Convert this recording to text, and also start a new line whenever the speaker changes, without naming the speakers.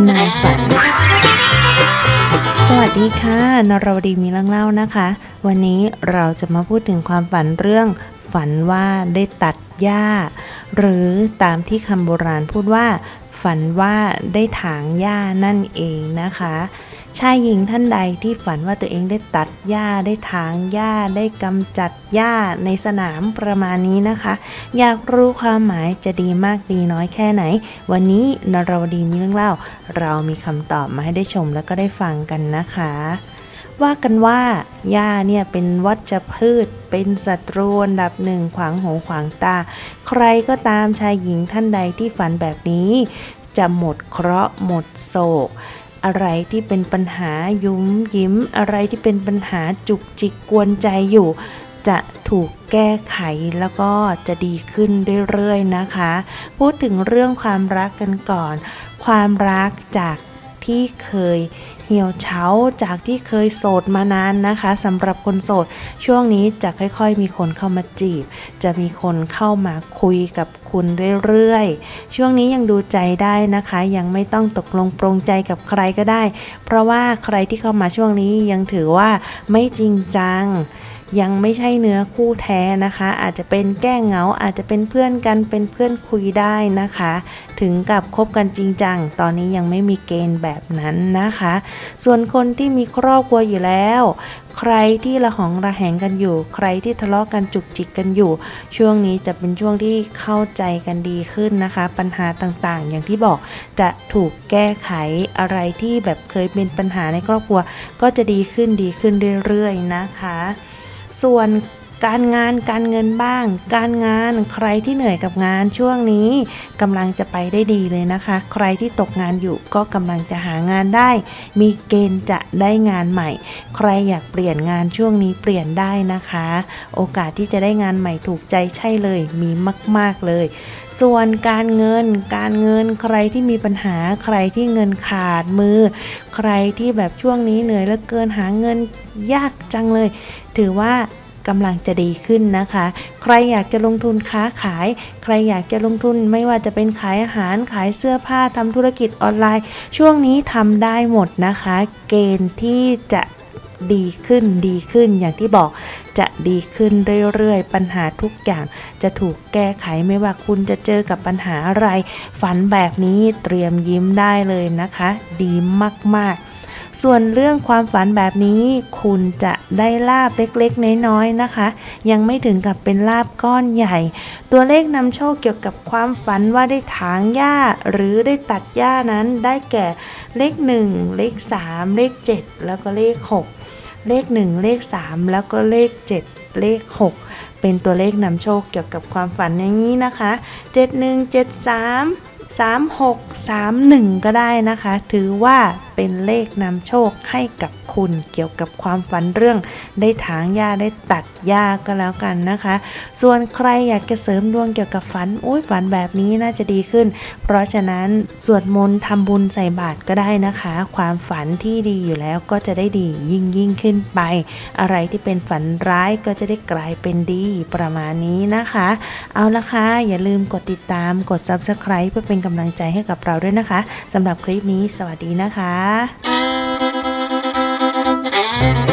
ำนายฝัน สวัสดีค่ะนรวดีมีเรื่องเล่านะคะ วันนี้เราจะมาพูดถึงความฝันเรื่อง ฝันว่าได้ตัดหญ้า หรือตามที่คำโบราณพูดว่า ฝันว่าได้ถางหญ้านั่นเองนะคะชายหญิงท่านใดที่ฝันว่าตัวเองได้ตัดหญ้าได้ถางหญ้าได้กำจัดหญ้าในสนามประมาณนี้นะคะ อยากรู้ความหมายจะดีมากดีน้อยแค่ไหน วันนี้นรวดีมีเรื่องเล่า เรามีคำตอบมาให้ได้ชมแล้วก็ได้ฟังกันนะคะ ว่ากันว่าหญ้าเนี่ยเป็นวัชพืช เป็นศัตรูอันดับหนึ่งขวางหูขวางตา ใครก็ตามชายหญิงท่านใดที่ฝันแบบนี้ จะหมดเคราะห์หมดโศก อะไรที่เป็นปัญหายุ้มยิ้ม อะไรที่เป็นปัญหาจุกจิกกวนใจอยู่ จะถูกแก้ไขแล้วก็จะดีขึ้นเรื่อยๆนะคะ พูดถึงเรื่องความรักกันก่อน ความรักจากที่เคย เหี่ยวเฉาจากที่เคยโสดมานานนะคะสำหรับคนโสด ช่วงนี้จะค่อยๆ มีคนเข้ามาจีบ จะมีคนเข้ามาคุยกับคุณเรื่อยๆ ช่วงนี้ยังดูใจได้นะคะ ยังไม่ต้องตกลงปรงใจกับใครก็ได้ เพราะว่าใครที่เข้ามาช่วงนี้ยังถือว่าไม่จริงจังยังไม่ใช่เนื้อคู่แท้นะคะ อาจจะเป็นแก้เหงาอาจจะเป็นเพื่อนกันเป็นเพื่อนคุยได้นะคะ ถึงกับคบกันจริงจัง ตอนนี้ยังไม่มีเกณฑ์แบบนั้นนะคะส่วนคนที่มีครอบครัวอยู่แล้ว ใครที่ระหองระแหงกันอยู่ ใครที่ทะเลาะกันจุกจิกกันอยู่ ช่วงนี้จะเป็นช่วงที่เข้าใจกันดีขึ้นนะคะ ปัญหาต่างๆ อย่างที่บอกจะถูกแก้ไขอะไรที่แบบเคยเป็นปัญหาในครอบครัว ก็จะดีขึ้นดีขึ้นเรื่อยๆนะคะ ส่วน การงานการเงินบ้าง การงานใครที่เหนื่อยกับงานช่วงนี้กำลังจะไปได้ดีเลยนะคะ ใครที่ตกงานอยู่ก็กำลังจะหางานได้ มีเกณฑ์จะได้งานใหม่ ใครอยากเปลี่ยนงานช่วงนี้เปลี่ยนได้นะคะ โอกาสที่จะได้งานใหม่ถูกใจใช่เลยมีมาก ๆเลย ส่วนการเงินการเงินใครที่มีปัญหาใครที่เงินขาดมือ ใครที่แบบช่วงนี้เหนื่อยเหลือเกินหาเงินยากจังเลย ถือว่า กำลังจะดีขึ้นนะคะ ใครอยากจะลงทุนค้าขาย ใครอยากจะลงทุนไม่ว่าจะเป็นขายอาหารขายเสื้อผ้าทำธุรกิจออนไลน์ ช่วงนี้ทำได้หมดนะคะ เกณฑ์ที่จะดีขึ้นดีขึ้นอย่างที่บอกจะดีขึ้นเรื่อยๆ ปัญหาทุกอย่างจะถูกแก้ไขไม่ว่าคุณจะเจอกับปัญหาอะไร ฝันแบบนี้เตรียมยิ้มได้เลยนะคะ ดีมากๆ ส่วนเรื่องความฝันแบบนี้คุณจะได้ลาบเล็กๆ น้อยๆนะคะ ยังไม่ถึงกับเป็นลาบก้อนใหญ่ ตัวเลขนำโชคเกี่ยวกับความฝันว่าได้ถางหญ้า หรือได้ตัดหญ้านั้นได้แก่เลข 1 เลข 3 เลข 7 แล้วก็เลข 6 เลข 1 เลข 3 แล้วก็เลข 7เลข 6 เป็นตัวเลขนำโชคเกี่ยวกับความฝันอย่างนี้นะคะ 71 73 36 31 ก็ได้นะคะ ถือว่า เป็นเลขนำโชคให้กับคุณเกี่ยวกับความฝันเรื่อง ได้ถางหญ้าได้ตัดหญ้าก็แล้วกันนะคะ ส่วนใครอยากจะเสริมดวงเกี่ยวกับฝันอุ้ยฝันแบบนี้น่าจะดีขึ้น เพราะฉะนั้นสวดมนต์ทำบุญใส่บาตรก็ได้นะคะ ความฝันที่ดีอยู่แล้วก็จะได้ดียิ่งยิ่งขึ้นไป อะไรที่เป็นฝันร้ายก็จะได้กลายเป็นดีประมาณนี้นะคะ เอาละค่ะอย่าลืมกดติดตามกด Subscribe เพื่อเป็นกำลังใจให้กับเราด้วยนะคะสำหรับคลิปนี้สวัสดีนะคะนะคะ